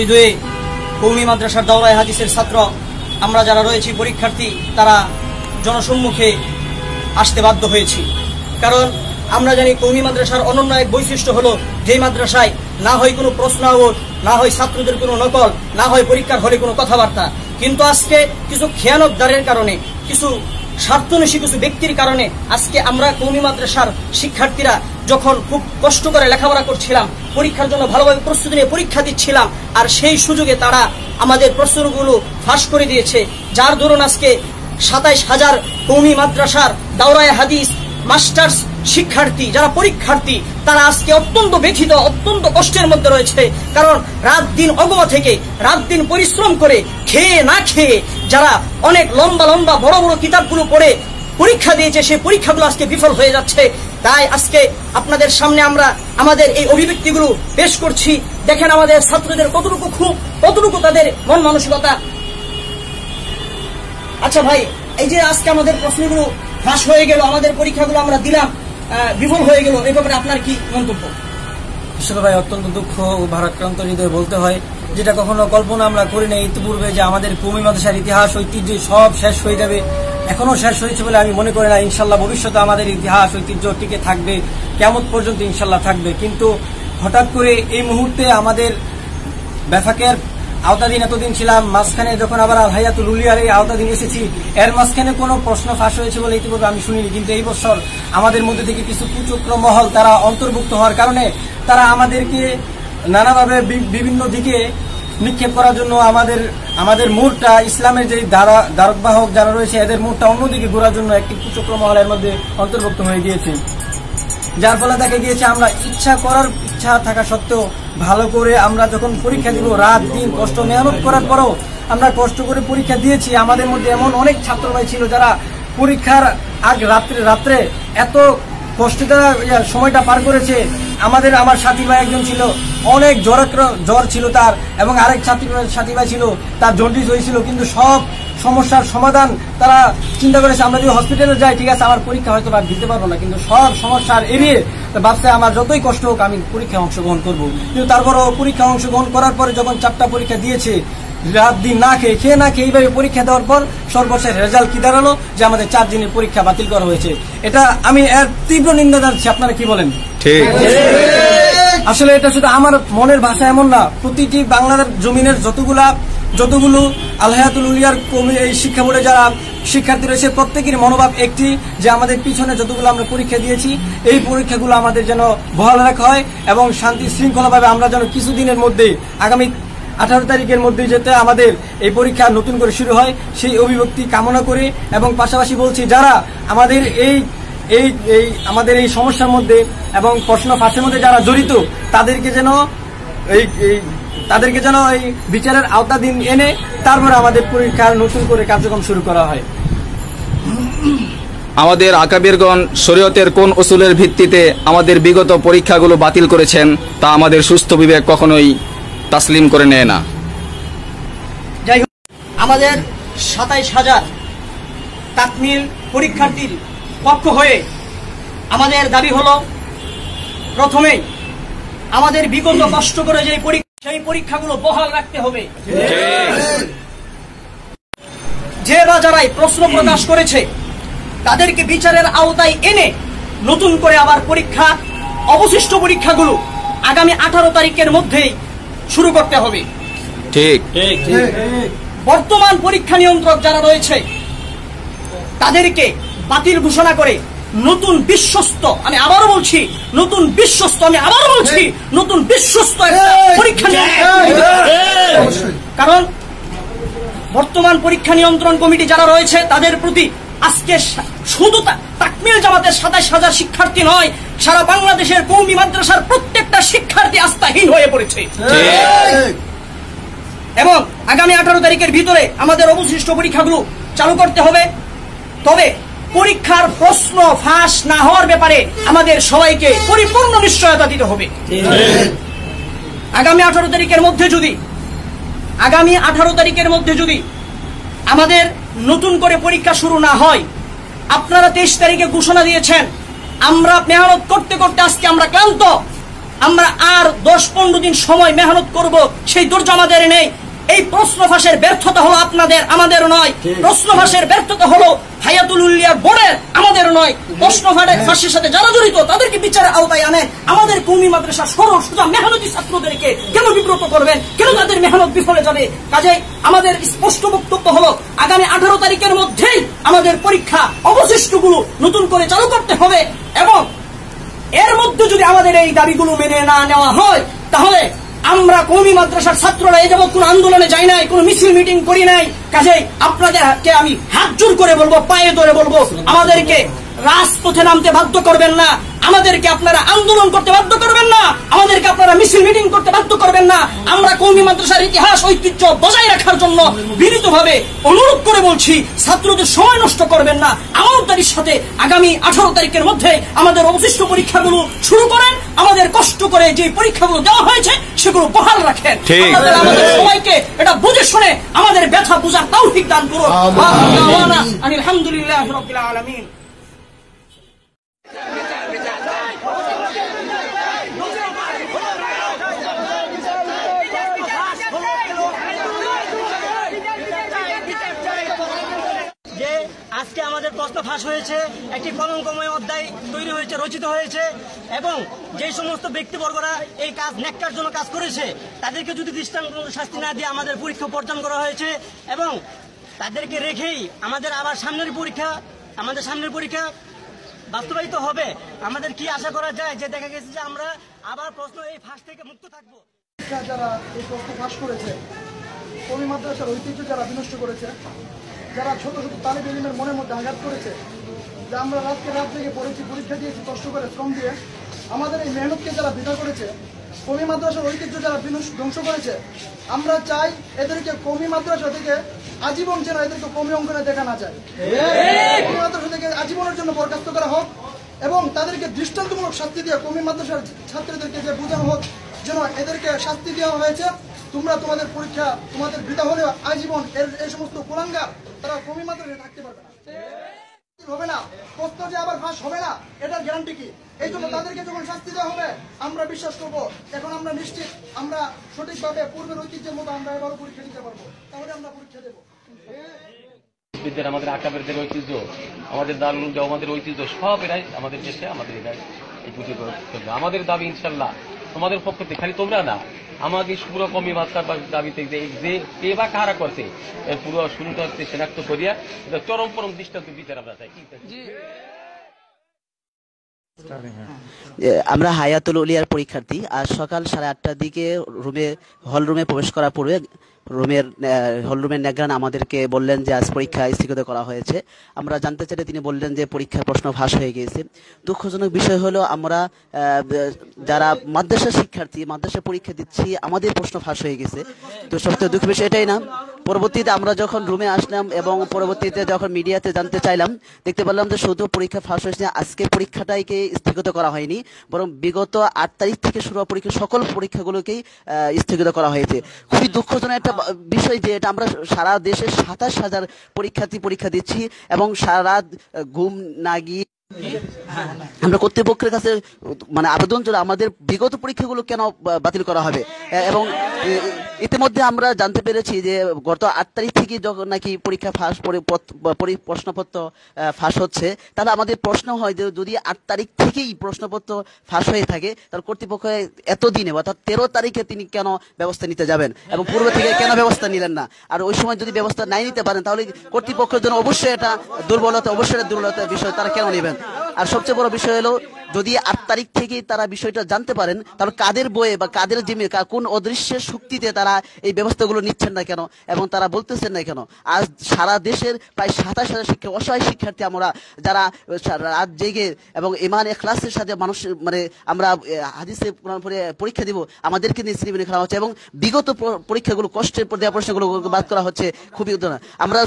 হৃদয়ে মাদ্রাসার ছাত্র আমরা যারা রয়েছি পরীক্ষার্থী তারা জনসম্মুখে আসতে বাধ্য হয়েছি। কারণ আমরা জানি কৌমি মাদ্রাসার অনন্য এক বৈশিষ্ট্য হলো, যেই মাদ্রাসায় না হয় কোনো প্রশ্ন না হয় ছাত্রদের কোনো নকল, না হয় পরীক্ষার হলে কোনো কথাবার্তা। কিন্তু আজকে কিছু খেয়ানতদারের কারণে, কিছু স্বার্থনসী কিছু ব্যক্তির কারণে আজকে আমরা কৌমি মাদ্রাসার শিক্ষার্থীরা যখন খুব কষ্ট করে লেখাপড়া করছিলাম, পরীক্ষার জন্য ভালোভাবে প্রস্তুতি নিয়ে পরীক্ষা দিচ্ছিলাম, আর সেই সুযোগে তারা আমাদের প্রশ্নগুলো ফাঁস করে দিয়েছে, যার দরুন আজকে সাতাইশ হাজার কৌমি মাদ্রাসার দাওরায় হাদিস, মাস্টার্স শিক্ষার্থী, যারা পরীক্ষার্থী, তারা আজকে অত্যন্ত ব্যথিত, অত্যন্ত কষ্টের মধ্যে রয়েছে। কারণ রাত দিন অগমা থেকে রাত দিন পরিশ্রম করে খেয়ে না খেয়ে যারা অনেক লম্বা লম্বা বড় বড় কিতাবগুলো পড়ে পরীক্ষা দিয়েছে, সেই পরীক্ষাগুলো আজকে বিফল হয়ে যাচ্ছে। তাই আজকে আপনাদের সামনে আমরা আমাদের এই অভিব্যক্তিগুলো পেশ করছি। দেখেন আমাদের ছাত্রদের কতটুকু খুব, কতটুকু তাদের মন মানসিকতা। আচ্ছা ভাই, এই যে আজকে আমাদের প্রশ্নগুলো ফাঁস হয়ে গেল, আমাদের পরীক্ষাগুলো আমরা দিলাম। বিফল হয়ে গেল। এই ব্যাপারে আপনার কি মন্তব্য? আসলে ভাই, অত্যন্ত দুঃখ ও ভারাক্রান্ত হৃদয়ে বলতে হয়, যেটা কখনো কল্পনা আমরা করি না ইতিপূর্বে যে আমাদের কৌমি মাদ্রাসার ইতিহাস, ঐতিহ্য সব শেষ হয়ে যাবে এখনও শেষ হয়েছে বলে আমি মনে করি না। ইনশাল্লাহ ভবিষ্যতে আমাদের ইতিহাস, ঐতিহ্য টিকে থাকবে কেমন পর্যন্ত ইনশাল্লাহ থাকবে। কিন্তু হঠাৎ করে এই মুহূর্তে আমাদের ব্যাফাকের আওতাধীন এতদিন ছিলাম, মাঝখানে যখন আবার আলহাইয়াতুল উলিয়ার এই আওতাধীন এসেছি, এর মাঝখানে কোনো প্রশ্ন ফাঁস হয়েছে বলে ইতিপূর্বে আমি শুনিনি, কিন্তু এই বছর আমাদের মধ্যে থেকে কিছু কুচক্র মহল তারা অন্তর্ভুক্ত হওয়ার কারণে তারা আমাদেরকে নানাভাবে বিভিন্ন দিকে নিক্ষেপ করার জন্য আমাদের আমাদের মুডটা, ইসলামের যে দ্বারা, দ্বারকবাহক যারা রয়েছে, এদের মুডটা অন্যদিকে ঘোরার জন্য একটি কুচক্র মহলের মধ্যে অন্তর্ভুক্ত হয়ে গিয়েছে। যার ফলে দেখা গিয়েছে আমরা ইচ্ছা করার ইচ্ছা থাকা সত্ত্বেও ভালো করে আমরা যখন পরীক্ষা দিব, রাত, দিন কষ্ট মেহনত করার পরও আমরা কষ্ট করে পরীক্ষা দিয়েছি। আমাদের মধ্যে এমন অনেক ছাত্র ভাই ছিল যারা পরীক্ষার আগ রাত্রে রাত্রে এত কষ্টে তারা সময়টা পার করেছে। আমাদের আমার সাথী ভাই একজন ছিল, অনেক জ্বর জ্বর ছিল তার এবং আরেক সাথী সাথী ভাই ছিল, তার জন্ডিস হয়েছিল, কিন্তু সব সমস্যার সমাধান তারা চিন্তা করেছে আমরা যদি হসপিটালে যাই ঠিক আছে আমার পরীক্ষা হয়তো বা দিতে পারব না কিন্তু সব সমস্যার এড়িয়ে ভাবছে আমার যতই কষ্ট হোক আমি পরীক্ষায় অংশগ্রহণ করব। কিন্তু তারপরও পরীক্ষা অংশগ্রহণ করার পরে যখন চারটা পরীক্ষা দিয়েছে রাত দিন না খেয়ে খেয়ে না খেয়ে এইভাবে পরীক্ষা দেওয়ার পর সর্বশেষ রেজাল্ট কি দাঁড়াল? যে আমাদের চার দিনের পরীক্ষা বাতিল করা হয়েছে। এটা আমি এর তীব্র নিন্দা জানাচ্ছি আপনারা কি বলেন? ঠিক। আসলে এটা শুধু আমার মনের ভাষা এমন না প্রতিটি বাংলার জমিনের যতগুলা যতগুলো আলহায়াতুল উলিয়ার কমি এই শিক্ষা বোর্ডে যারা শিক্ষার্থী রয়েছে, প্রত্যেকের মনোভাব একটি যে আমাদের পিছনে যতগুলো আমরা পরীক্ষা দিয়েছি, এই পরীক্ষাগুলো আমাদের যেন বহাল রাখা হয় এবং শান্তি শৃঙ্খলাভাবে আমরা যেন কিছুদিনের মধ্যে, আগামী আঠারো তারিখের মধ্যে যেতে আমাদের এই পরীক্ষা নতুন করে শুরু হয়, সেই অভিব্যক্তি কামনা করে এবং পাশাপাশি বলছি, যারা আমাদের এই এই এই, আমাদের এই সমস্যার মধ্যে এবং প্রশ্ন ফাঁসের মধ্যে যারা জড়িত, তাদেরকে যেন এই এই তাদেরকে যেন এই বিচারের আওতাধীন এনে তারপরে আমাদের পরীক্ষার নতুন করে কার্যক্রম শুরু করা হয়। আমাদের আকাবিরগণ শরীয়তের কোন উসুলের ভিত্তিতে আমাদের বিগত পরীক্ষাগুলো বাতিল করেছেন তা আমাদের সুস্থ বিবেক কখনোই তাসলিম করে নেয় না। যাই হোক আমাদের সাতাইশ হাজার তাকমিল পরীক্ষার্থীর পক্ষ হয়ে আমাদের দাবি হলো প্রথমেই আমাদের বিগত কষ্ট করে যে পরীক্ষা সেই পরীক্ষাগুলো বহাল রাখতে হবে। যে বা যারাই প্রশ্ন প্রকাশ করেছে তাদেরকে বিচারের আওতায় এনে নতুন করে আবার পরীক্ষা অবশিষ্ট পরীক্ষাগুলো আগামী আঠারো তারিখের মধ্যেই শুরু করতে হবে। ঠিক। বর্তমান পরীক্ষা নিয়ন্ত্রক যারা রয়েছে তাদেরকে বাতিল ঘোষণা করে নতুন বিশ্বস্ত আমি আবারও বলছি নতুন বিশ্বস্ত আমি আবারও বলছি নতুন বিশ্বস্ত পরীক্ষা কারণ বর্তমান পরীক্ষা নিয়ন্ত্রণ কমিটি যারা রয়েছে তাদের প্রতি আজকে শুধু তাকমিল জামাতের সাতাশ হাজার শিক্ষার্থী নয় সারা বাংলাদেশের কৌমি মাদ্রাসার প্রত্যেকটা শিক্ষার্থী আস্থাহীন হয়ে পড়েছে। এবং আগামী আঠারো তারিখের ভিতরে আমাদের অবশিষ্ট পরীক্ষাগুলো চালু করতে হবে। তবে পরীক্ষার প্রশ্ন ফাঁস না হওয়ার ব্যাপারে আমাদের সবাইকে পরিপূর্ণ নিশ্চয়তা দিতে হবে। আগামী আঠারো তারিখের মধ্যে যদি আগামী আঠারো তারিখের মধ্যে যদি আমাদের নতুন করে পরীক্ষা শুরু না হয় আপনারা তেইশ তারিখে ঘোষণা দিয়েছেন আমরা মেহনত করতে করতে আজকে আমরা ক্লান্ত আমরা আর দশ পনেরো দিন সময় মেহনত করব সেই ধৈর্য আমাদের নেই। এই প্রশ্ন ফাঁসের ব্যর্থতা হলো আপনাদের আমাদের নয়। প্রশ্ন ফাঁসের ব্যর্থতা হলো হায়াতুল আমাদের নয়। প্রশ্ন সাথে যারা জড়িত বিচারের আওতায় বিফলে যাবে? কাজে আমাদের স্পষ্ট হলো, আগামী আঠারো তারিখের মধ্যেই আমাদের পরীক্ষা নতুন করে চালু করতে হবে এবং এর মধ্যে যদি আমাদের এই দাবিগুলো মেনে না নেওয়া হয়, তাহলে আমরা কৌমি মাদ্রাসার ছাত্ররা এই যাবৎ কোন আন্দোলনে যাই নাই, কোন মিছিল মিটিং করি নাই। কাজেই আপনাদেরকে আমি হাত জোর করে বলব, পায়ে ধরে বলব, আমাদেরকে রাজপথে নামতে বাধ্য করবেন না। আমাদেরকে আপনারা আন্দোলন করতে বাধ্য করবেন না আমাদেরকে আপনারা মিছিল মিটিং করতে বাধ্য করবেন না। আমরা কৌমি মাদ্রাসার ইতিহাস ঐতিহ্য বজায় রাখার জন্য বিনীতভাবে অনুরোধ করে বলছি ছাত্রদের সময় নষ্ট করবেন না। আমানতারির সাথে আগামী আঠারো তারিখের মধ্যে আমাদের অবশিষ্ট পরীক্ষাগুলো শুরু করেন। আমাদের কষ্ট করে যে পরীক্ষাগুলো দেওয়া হয়েছে সেগুলো বহাল রাখেন। ঠিক। আমাদের সবাইকে এটা বুঝে শুনে আমাদের ব্যথা বুঝার তৌফিক দান করুন। আলহামদুলিল্লাহ রবিল আলমিন যে আজকে আমাদের প্রশ্ন ফাঁস হয়েছে, একটি কলঙ্কময় অধ্যায় তৈরি হয়েছে, রচিত হয়েছে, এবং যে সমস্ত ব্যক্তিবর্গরা এই কাজ নেককার জন্য কাজ করেছে, তাদেরকে যদি দৃষ্টান্ত শাস্তি না দিয়ে আমাদের পরীক্ষা বর্জন করা হয়েছে, এবং তাদেরকে রেখেই আমাদের আবার সামনের পরীক্ষা, আমাদের সামনের পরীক্ষা বাস্তবায়িত হবে, আমাদের কি আশা করা যায় যে দেখা গেছে যে আমরা আবার প্রশ্ন এই ফাঁস থেকে মুক্ত থাকব? যারা এই প্রশ্ন ফাঁস করেছে, কবি মাদ্রাসার ঐতিহ্য যারা বিনষ্ট করেছে যারা ছোট ছোট তালিব ইলিমের মনের মধ্যে আঘাত করেছে যে আমরা রাতকে রাত থেকে পড়েছি পরীক্ষা দিয়েছি কষ্ট করে শ্রম দিয়ে আমাদের এই মেহনতকে যারা বিদা করেছে কমি মাদ্রাসার ঐতিহ্য যারা ধ্বংস করেছে আমরা চাই এদেরকে কমি মাদ্রাসা থেকে আজীবন যেন এদেরকে কমি অঙ্কনে দেখা না যায়। কমি মাদ্রাসা থেকে আজীবনের জন্য বরখাস্ত করা হোক এবং তাদেরকে দৃষ্টান্তমূলক শাস্তি দিয়ে কমি মাদ্রাসার ছাত্রীদেরকে যে বোঝানো হোক যেন এদেরকে শাস্তি দেওয়া হয়েছে। তোমরা তোমাদের পরীক্ষা তোমাদের বিদা হলেও আজীবন এর এই সমস্ত কুলাঙ্গার তারা কমি মাদ্রাসায় থাকতে পারবে না। আমাদের ঐতিহ্য, আমাদের দারুল আমাদের ঐতিহ্য, সব এরাই আমাদের দেশে, আমাদের এরাই আমাদের দাবি ইনশাল্লাহ। তোমাদের পক্ষ থেকে খালি তোমরা না। আমাদের পুরো কমি মাত্রার দাবিতে যে যে বা কারা করছে, এর পুরো শুরুটা হচ্ছে সেনাক্ত করিয়া এটা চরম পরম দৃষ্টান্ত বিচার আমরা চাই। আমরা হায়াতুল উলিয়ার পরীক্ষার্থী আজ সকাল সাড়ে আটটার দিকে রুমে হল রুমে প্রবেশ করার পূর্বে রুমের হল রুমের ন্যাগ্রান আমাদেরকে বললেন যে আজ পরীক্ষা স্থগিত করা হয়েছে। আমরা জানতে চাইলে তিনি বললেন যে পরীক্ষার প্রশ্ন ফাঁস হয়ে গিয়েছে। দুঃখজনক বিষয় হলো আমরা যারা মাদ্রাসা শিক্ষার্থী, মাদ্রাসা পরীক্ষা দিচ্ছি, আমাদের প্রশ্ন ফাঁস হয়ে গেছে। তো সবথেকে দুঃখ বিষয় এটাই না? পরবর্তীতে আমরা যখন রুমে আসলাম এবং পরবর্তীতে যখন মিডিয়াতে জানতে চাইলাম, দেখতে পেলাম যে শুধু পরীক্ষা ফাঁস হয়েছে, আজকে পরীক্ষাটাইকে স্থগিত করা হয়নি, বরং বিগত আট তারিখ থেকে শুরু হওয়া পরীক্ষা, সকল পরীক্ষাগুলোকেই স্থগিত করা হয়েছে। খুবই দুঃখজনক একটা বিষয় যে এটা আমরা সারা দেশে সাতাশ হাজার পরীক্ষার্থী পরীক্ষা দিচ্ছি এবং সারা ঘুম না গিয়ে আমরা কর্তৃপক্ষের কাছে মানে আবেদন চলে, আমাদের বিগত পরীক্ষাগুলো কেন বাতিল করা হবে? এবং ইতিমধ্যে আমরা জানতে পেরেছি যে গত আট তারিখ থেকে যখন নাকি পরীক্ষা ফাঁস প্রশ্নপত্র ফাঁস হচ্ছে, তাহলে আমাদের প্রশ্ন হয় যে যদি আট তারিখ থেকেই প্রশ্নপত্র ফাঁস হয়ে থাকে, তাহলে কর্তৃপক্ষ এত দিনে, অর্থাৎ তেরো তারিখে তিনি কেন ব্যবস্থা নিতে যাবেন? এবং পূর্ব থেকে কেন ব্যবস্থা নিলেন না? আর ওই সময় যদি ব্যবস্থা নাই নিতে পারেন, তাহলে কর্তৃপক্ষের জন্য অবশ্যই এটা দুর্বলতা, অবশ্যই এটা দুর্বলতার বিষয়, তারা কেন নেবেন? আর সবচেয়ে বড় বিষয় হলো যদি আট তারিখ থেকে তারা বিষয়টা জানতে পারেন, তাহলে কাদের বইয়ে বা কাদের জিমে কোন অদৃশ্যের শক্তিতে তারা এই ব্যবস্থাগুলো নিচ্ছেন না কেন? এবং তারা বলতেছেন না কেন? আজ সারা দেশের প্রায় সাতাশ হাজার শিক্ষা অসহায় শিক্ষার্থী আমরা, যারা রাত জেগে এবং ইমান এখলাসের সাথে মানুষ মানে আমরা হাদিসে পরীক্ষা দিব, আমাদেরকে নিয়ে শ্রীবিনে খেলা হচ্ছে এবং বিগত পরীক্ষাগুলো, কষ্টের দেওয়া প্রশ্নগুলো বাদ করা হচ্ছে, খুবই আমরা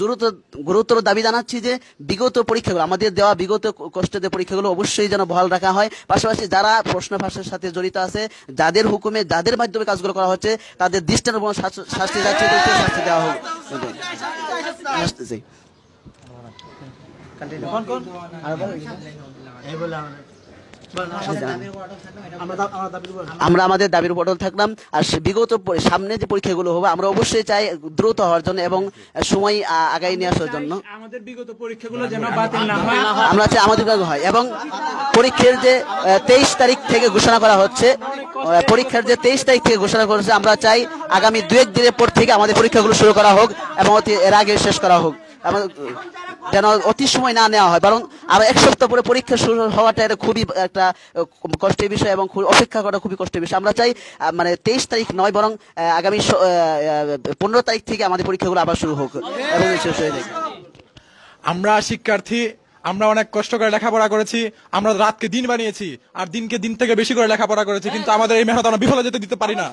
গুরুতর গুরুতর দাবি জানাচ্ছি যে বিগত পরীক্ষাগুলো, আমাদের দেওয়া বিগত কষ্টের পরীক্ষাগুলো, অবশ্যই যেন যেন বহাল রাখা হয়। পাশাপাশি যারা প্রশ্ন ফাঁসের সাথে জড়িত আছে যাদের হুকুমে যাদের মাধ্যমে কাজগুলো করা হচ্ছে তাদের দৃষ্টান্তমূলক শাস্তি- শাস্তি যাচ্ছে শাস্তি দেওয়া হোক। জি। আমরা আমাদের দাবির উপর থাকলাম। আর বিগত সামনে যে পরীক্ষাগুলো হবে আমরা অবশ্যই চাই দ্রুত হওয়ার জন্য এবং সময় আগাই নিয়ে আসার জন্য। আমাদের বিগত পরীক্ষাগুলো যেন বাতিল না হয়। আমরা চাই আমাদের হয় এবং পরীক্ষার যে তেইশ তারিখ থেকে ঘোষণা করা হচ্ছে পরীক্ষার যে তেইশ তারিখ থেকে ঘোষণা করেছে আমরা চাই আগামী দু এক দিনের পর থেকে আমাদের পরীক্ষাগুলো শুরু করা হোক এবং অতি এর আগে শেষ করা হোক। এবং যেন অতি সময় না নেওয়া হয়। বরং আরও এক সপ্তাহ পরে পরীক্ষা শুরু হওয়াটা এটা খুবই একটা কষ্টের বিষয় এবং অপেক্ষা করা খুবই কষ্টের বিষয়। আমরা চাই মানে তেইশ তারিখ নয় বরং আগামী পনেরো তারিখ থেকে আমাদের পরীক্ষাগুলো আবার শুরু হোক এবং শেষ হয়ে আমরা শিক্ষার্থী আমরা অনেক কষ্ট করে লেখাপড়া করেছি আমরা রাতকে দিন বানিয়েছি আর দিনকে দিন থেকে বেশি করে লেখাপড়া করেছি কিন্তু আমাদের এই মেহনত আমরা বিফলে যেতে দিতে পারি না।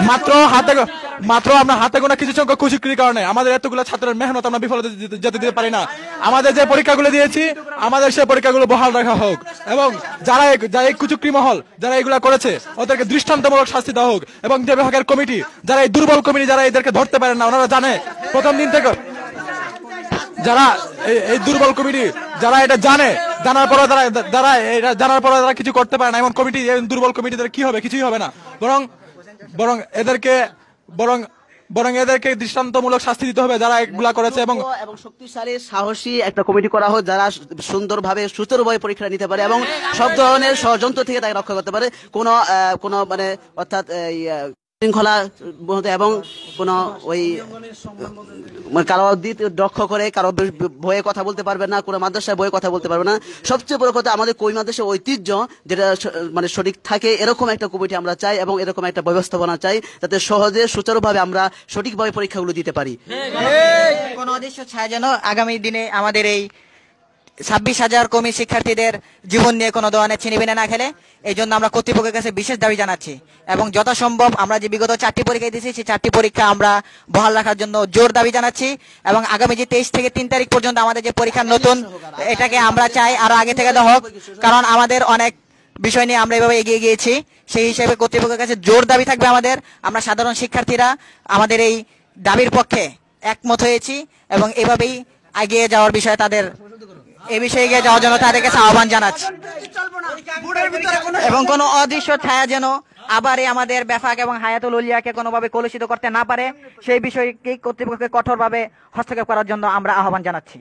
মাত্র হাতে মাত্র আমরা হাতে গোনা কিছু সংখ্যক কুচিক্রির কারণে আমাদের এতগুলো ছাত্রের মেহনত আমরা বিফলে যেতে- দিতে পারি না। আমাদের যে পরীক্ষাগুলো দিয়েছি, আমাদের সেই পরীক্ষাগুলো বহাল রাখা হোক এবং যারা যারা এই কুচুক্রি মহল, যারা এগুলা করেছে, ওদেরকে দৃষ্টান্তমূলক শাস্তি দেওয়া হোক এবং যে বিভাগের কমিটি, যারা এই দুর্বল কমিটি, যারা এদেরকে ধরতে পারে না, ওনারা জানে। প্রথম দিন থেকে যারা এই- দুর্বল কমিটি, যারা এটা জানে, জানার পরে তারা যারা এটা জানার পরে তারা কিছু করতে পারে না। এমন কমিটি দুর্বল কমিটিদের কি হবে? কিছুই হবে না। বরং বরং এদেরকে বরং বরং এদেরকে দৃষ্টান্তমূলক শাস্তি দিতে হবে যারা এগুলা করেছে এবং এবং শক্তিশালী সাহসী একটা কমিটি করা হোক যারা সুন্দরভাবে সুচারুভাবে পরীক্ষা নিতে পারে এবং সব ধরনের ষড়যন্ত্র থেকে তাকে রক্ষা করতে পারে। কোন কোনো মানে অর্থাৎ শৃঙ্খলা এবং কোন ওই মানে কারও দিক লক্ষ্য করে কারও ভয়ে কথা বলতে পারবে না, কোনো মাদ্রাসায় বয়ে কথা বলতে পারবে না। সবচেয়ে বড় কথা আমাদের কই মাদ্রাসার ঐতিহ্য, যেটা মানে সঠিক থাকে, এরকম একটা কমিটি আমরা চাই এবং এরকম একটা ব্যবস্থাপনা চাই, যাতে সহজে, সুচারুভাবে আমরা সঠিকভাবে পরীক্ষাগুলো দিতে পারি। কোন অদৃশ্য ছায়া যেন আগামী দিনে আমাদের এই ছাব্বিশ হাজার কমি শিক্ষার্থীদের জীবন নিয়ে কোনো ধরনের ছিনিবিনে না খেলে এই জন্য আমরা কর্তৃপক্ষের কাছে বিশেষ দাবি জানাচ্ছি। এবং যথাসম্ভব আমরা যে বিগত চারটি পরীক্ষা দিয়েছি, সেই চারটি পরীক্ষা আমরা বহাল রাখার জন্য জোর দাবি জানাচ্ছি। এবং আগামী যে তেইশ থেকে তিন তারিখ পর্যন্ত আমাদের যে পরীক্ষা নতুন, এটাকে আমরা চাই আরও আগে থেকে দেওয়া হোক। কারণ আমাদের অনেক বিষয় নিয়ে আমরা এভাবে এগিয়ে গিয়েছি। সেই হিসেবে কর্তৃপক্ষের কাছে জোর দাবি থাকবে আমাদের। আমরা সাধারণ শিক্ষার্থীরা আমাদের এই দাবির পক্ষে একমত হয়েছি এবং এভাবেই এগিয়ে যাওয়ার বিষয়ে তাদের এ বিষয়ে এগিয়ে যাওয়ার জন্য তাদের কাছে আহ্বান জানাচ্ছি। এবং কোনো অদৃশ্য ছায়া যেন আবার এই আমাদের বেফাক এবং হায়াতুল উলিয়াকে কোনোভাবে কলুষিত করতে না পারে, সেই বিষয়কে কর্তৃপক্ষকে কঠোরভাবে হস্তক্ষেপ করার জন্য আমরা আহ্বান জানাচ্ছি।